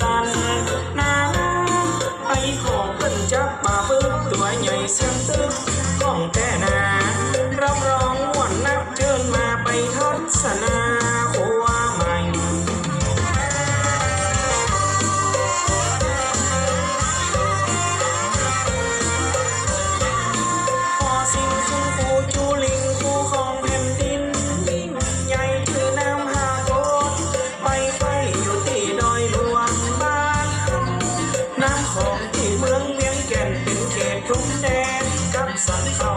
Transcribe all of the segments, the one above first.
san na bay khổ cần chắc bà bước tuổi nhảy xem tức con kẻ nào น้ำของที่เมืองเมียงแก่นเป็นเขตทุ่งแดนกับสันเขา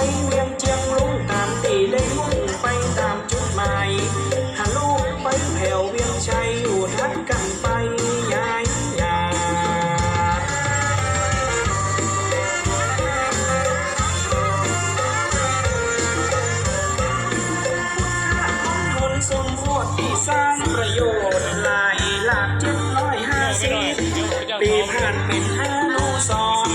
ไปเวียงเจียงลุงตามตีเล่นมุ่งไปตามจุดหมายฮาลูกไปแผ่วเวียงชัยอยู่ทัดกันไปยายยาพุทธานสมโพธิสร้างประโยชน์หลายหลากเจ็ดร้อยห้าสิบปีผ่านเป็นห้าลูกซอน